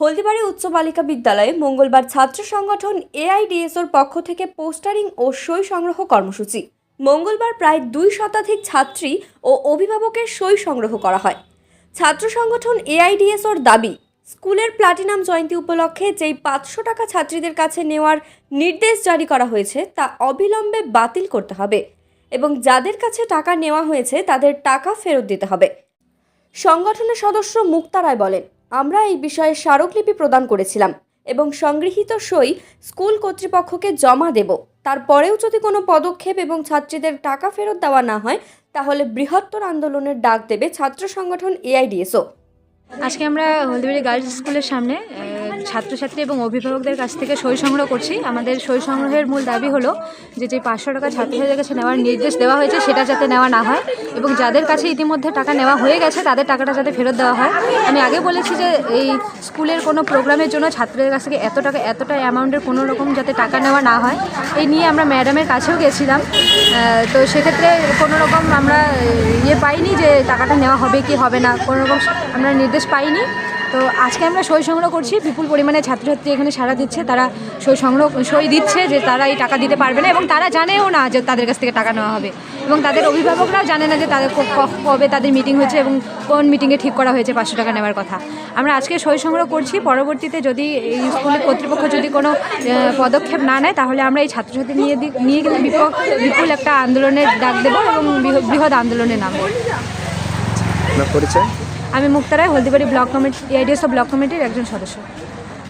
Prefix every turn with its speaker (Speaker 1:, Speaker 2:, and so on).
Speaker 1: হলদিবাড়ি উচ্চ বালিকা বিদ্যালয়ে মঙ্গলবার ছাত্র সংগঠন এআইডিএসওর পক্ষ থেকে পোস্টারিং ও সই সংগ্রহ কর্মসূচি। মঙ্গলবার প্রায় দুই শতাধিক ছাত্রী ও অভিভাবকের সই সংগ্রহ করা হয়। ছাত্র সংগঠন এআইডিএসওর দাবি, স্কুলের প্লাটিনাম জয়ন্তী উপলক্ষে যেই পাঁচশো টাকা ছাত্রীদের কাছে নেওয়ার নির্দেশ জারি করা হয়েছে, তা অবিলম্বে বাতিল করতে হবে এবং যাদের কাছে টাকা নেওয়া হয়েছে তাদের টাকা ফেরত দিতে হবে। সংগঠনের সদস্য মুক্তা রায় বলেন আমরা এই বিষয়ে স্মারকলিপি প্রদান করেছিলাম এবং সংগৃহীত সই স্কুল কর্তৃপক্ষকে জমা দেব। তারপরেও যদি কোনো পদক্ষেপ এবং ছাত্রীদের টাকা ফেরত দেওয়া না হয়, তাহলে বৃহত্তর আন্দোলনের ডাক দেবে ছাত্র সংগঠন এআইডিএসও।
Speaker 2: আজকে আমরা হলদিবাড়ি গার্লস স্কুলের সামনে ছাত্রছাত্রী এবং অভিভাবকদের কাছ থেকে সই সংগ্রহ করছি। আমাদের সই সংগ্রহের মূল দাবি হলো যে যে পাঁচশো টাকা ছাত্রছাত্রীদের কাছে নেওয়ার নির্দেশ দেওয়া হয়েছে, সেটা যাতে নেওয়া না হয় এবং যাদের কাছে ইতিমধ্যে টাকা নেওয়া হয়ে গেছে, তাদের টাকাটা যাতে ফেরত দেওয়া হয়। আমি আগে বলেছি যে, এই স্কুলের কোনো প্রোগ্রামের জন্য ছাত্রদের কাছ থেকে এত টাকা, এতটা অ্যামাউন্টের কোনো রকম যাতে টাকা নেওয়া না হয়, এই নিয়ে আমরা ম্যাডামের কাছেও গেছিলাম। তো সেক্ষেত্রে কোনো রকম আমরা ইয়ে পাইনি যে, টাকাটা নেওয়া হবে কি হবে না, কোনো রকম আমরা নির্দেশ পাইনি। তো আজকে আমরা সই সংগ্রহ করছি। বিপুল পরিমাণে ছাত্রছাত্রী এখানে সারা দিচ্ছে। তারা সই সংগ্রহ, সই দিচ্ছে যে তারা এই টাকা দিতে পারবে না এবং তারা জানেও না যে তাদের কাছ থেকে টাকা নেওয়া হবে। এবং তাদের অভিভাবকরাও জানে না যে তাদের কবে তাদের মিটিং হয়েছে এবং কোন মিটিংয়ে ঠিক করা হয়েছে পাঁচশো টাকা নেওয়ার কথা। আমরা আজকে সই সংগ্রহ করছি। পরবর্তীতে যদি এই স্কুলের কর্তৃপক্ষ যদি কোনো পদক্ষেপ না নেয়, তাহলে আমরা এই ছাত্রছাত্রী নিয়ে নিয়ে বিপক বিপুল একটা আন্দোলনের ডাক দেবো এবং বৃহ- বৃহৎ আন্দোলনে নামবো
Speaker 3: পরিচয়?
Speaker 2: আমি মুক্তারায় Haldibari block committee AIDSO block কমিটির একজন সদস্য।